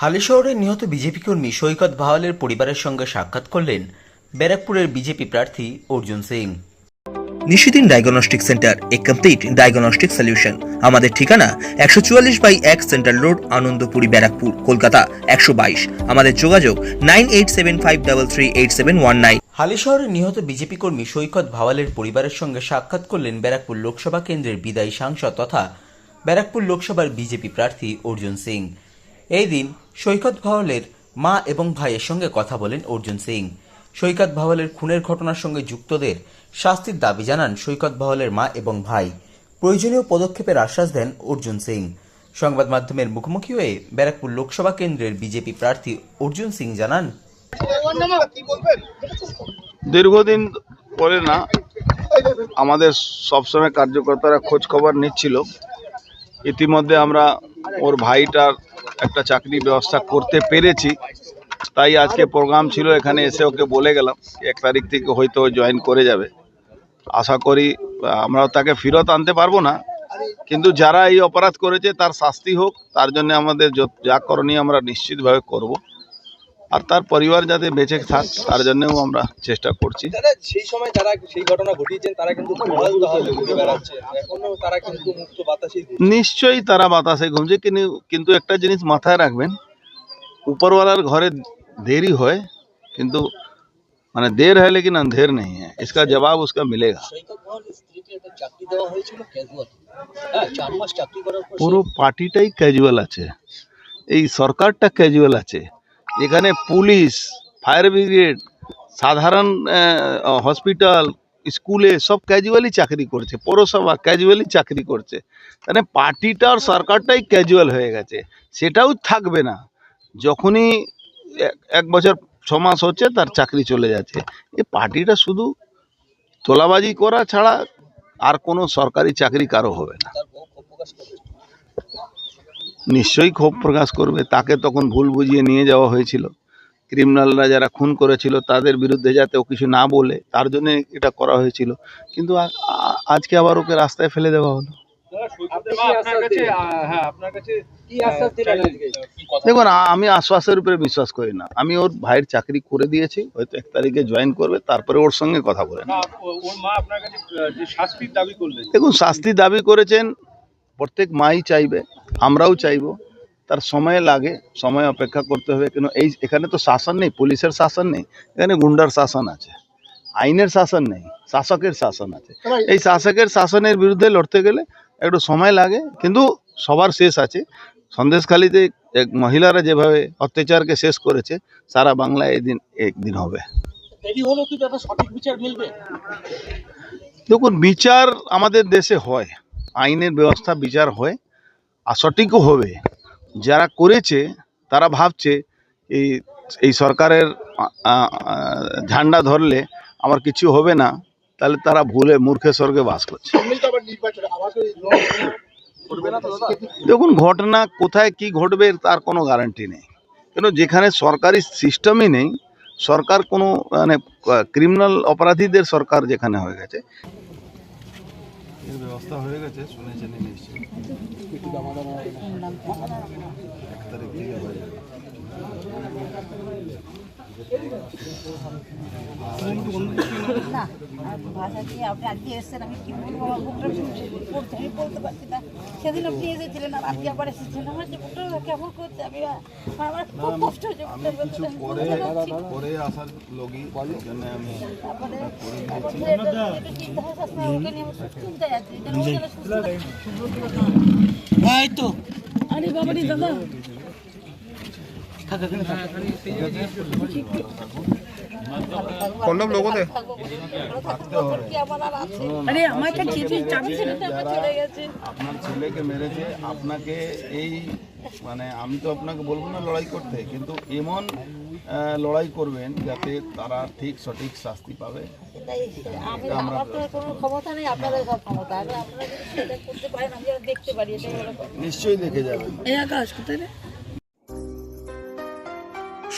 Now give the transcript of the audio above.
হালিশহরের নিহত বিজেপি কর্মী সৈকত ভাওয়ালের পরিবারের সঙ্গে সাক্ষাৎ করলেন ব্যারাকপুরের বিজেপি প্রার্থী Arjun Singh. Nishidin diagnostic centre a complete diagnostic solution আমাদের ঠিকানা একশো চুয়াল্লিশ বাই এক সেন্ট্রাল রোড আনন্দপুরি ব্যারাকপুর কলকাতা একশো বাইশ। আমাদের যোগাযোগ nine eight seven five double three eight seven one nine. হালিশহরের নিহত বিজেপি কর্মী সৈকত ভাওয়ালের পরিবারের সঙ্গে সাক্ষাৎ করলেন ব্যারাকপুর লোকসভা কেন্দ্রের বিদায়ী সাংসদ তথা ব্যারাকপুর লোকসভার বিজেপি প্রার্থী অর্জুন সিং। এই দিন সৈকত ভাওয়ালের মা এবং ভাইয়ের সঙ্গে কথা বলেন অর্জুন সিং। সৈকত ভাওয়ালের খুনের ঘটনার সঙ্গে যুক্তদের শাস্তির দাবি জানান সৈকত ভাওয়ালের মা এবং ভাই। প্রয়োজনীয় পদক্ষেপের আশ্বাস দেন অর্জুন সিং। সংবাদ মাধ্যমের মুখোমুখি হয়ে ব্যারাকপুর লোকসভা কেন্দ্রের বিজেপি প্রার্থী অর্জুন সিং জানান, দীর্ঘদিন পরে না, আমাদের সবসময় কার্যকর্তারা খোঁজ খবর নিচ্ছিল। ইতিমধ্যে আমরা ওর ভাইটার একটা চাকরি ব্যবস্থা করতে পেরেছি। তাই আজকে প্রোগ্রাম ছিল, এখানে এসে ওকে বলে গেলাম এক তারিখ থেকে হয়তো জয়েন করে যাবে। আশা করি আমরা তাকে ফেরত আনতে পারব না। কিন্তু যারা এই অপরাধ করেছে, তার শাস্তি হোক, তার জন্য আমাদের যা করণীয় আমরা নিশ্চিতভাবে করব। আর তার পরিবার যাতে বেঁচে থাক তার জন্যও আমরা চেষ্টা করছি দাদা সেই সময় যারা সেই ঘটনা ঘটিয়েছেন তারা কিন্তু ধোঁয়াল তাহলে ঘুরে বেড়াচ্ছে এখনো তারা কিন্তু মুক্ত বাতাসে নিশ্চয়ই তারা বাতাসে ঘুমছে কিন্তু কিন্তু একটা জিনিস মাথায় রাখবেন উপরওয়ালার ঘরে দেরি হয় কিন্তু মানে দের है लेकिन अंधेर नहीं है इसका जवाब उसका मिलेगा সৈকত ভাওয়ালের স্ত্রীকে একটা চাকরি দেওয়া হয়েছিল ক্যাজুয়াল হ্যাঁ চার মাস চাকরি করার পর পুরো পার্টিটাই ক্যাজুয়াল আছে এই সরকারটা ক্যাজুয়াল আছে এখানে পুলিশ, ফায়ার ব্রিগেড, সাধারণ হসপিটাল, স্কুলে সব ক্যাজুয়ালি চাকরি করছে, পৌরসভা ক্যাজুয়ালি চাকরি করছে। মানে পার্টিটা আর সরকারটাই ক্যাজুয়াল হয়ে গেছে, সেটাও থাকবে না। যখনই এক- বছর, ছ মাস হচ্ছে, তার চাকরি চলে যাচ্ছে। এই পার্টিটা শুধু তোলাবাজি করা ছাড়া আর কোনো সরকারি চাকরি কারও হবে না তার বউ ক্ষোভ প্রকাশ করবে নিশ্চয়ই ক্ষোভ প্রকাশ করবে। তাকে তখন ভুল বুঝিয়ে নিয়ে যাওয়া হয়েছিল। ক্রিমিনালরা যারা খুন করেছিল তাদের বিরুদ্ধে যাতে ও কিছু না বলে তার জন্য এটা করা হয়েছিল। কিন্তু আজকে আবার ওকে রাস্তায় ফেলে দেওয়া হলো। দেখুন আমি আশ্বাসের উপরে বিশ্বাস করি না। আমি ওর ভাইয়ের চাকরি করে দিয়েছি হয়তো এক তারিখে জয়েন করবে তারপরে ওর সঙ্গে কথা বলে শাস্তির দেখুন শাস্তি দাবি করেছেন প্রত্যেক মাই চাইবে আমরাও চাইব তার সময় লাগে সময় অপেক্ষা করতে হবে। কেন এই এখানে তো শাসন নেই পুলিশের শাসন নেই এখানে গুন্ডার শাসন আছে আইনের শাসন নেই শাসকের শাসন আছে। এই শাসকের শাসনের বিরুদ্ধে লড়তে গেলে একটু সময় লাগে কিন্তু সবার শেষ আছে। সন্দেশখালিতে এক মহিলারা যেভাবে অত্যাচারকে শেষ করেছে সারা বাংলায় এদিন একদিন হবে। দেখুন বিচার আমাদের দেশে হয়। আইনের ব্যবস্থা বিচার হয়, আর সঠিকও হবে। যারা করেছে, তারা ভাবছে, এই এই সরকারের ঝান্ডা ধরলে আমার কিছু হবে না, তাহলে তারা ভুলে মূর্খে স্বর্গে বাস করছে। দেখুন, ঘটনা কোথায় কি ঘটবে, তার কোনো গ্যারান্টি নেই। কেন, যেখানে সরকারি সিস্টেমই নেই, সরকার কোনো মানে ক্রিমিনাল অপরাধীদের সরকার যেখানে হয়ে গেছে এর ব্যবস্থা হয়ে গেছে শুনেছেন নিশ্চয়ই এক তারিখ থেকে হয়ে যাবে। না ভাষা দিয়ে আপনি আজকে এসেছেন আমি কি বলব? আমার বুকটা পড়তে আমি বলতে পারছি না। সেদিন আপনি এসেছিলেন আর আজকে আবার এসেছেন। আমার যে বুকটা কেমন করছে আমি আমার খুব কষ্ট হচ্ছে বুকটা কিছু পরে পরে আসার জন্য আমি তারপরে চিন্তা হচ্ছে আসলে ওকে নিয়ে আমার চিন্তায় আছি। যেন ও সুস্থ ভাই তো। আরে বাবা রে লোগোতে আরে আমার কাছে চিঠি চাবি ছিল চলে গেছে। আপনার ছেলেকে মেরেছে আপনাকে এই মানে আমি তো আপনাকে বলব না লড়াই করতে কিন্তু এমন লড়াই করবেন যাতে তারা ঠিক সঠিক শাস্তি পাবে। আমার তো আর কোনো ক্ষমতা নেই আপনাদের সব ক্ষমতা। আর আপনারা যদি সেটা করতে পারেন আমি যেন দেখতে পারি এটাই হলো কথা। নিশ্চয়ই দেখে যাবেন।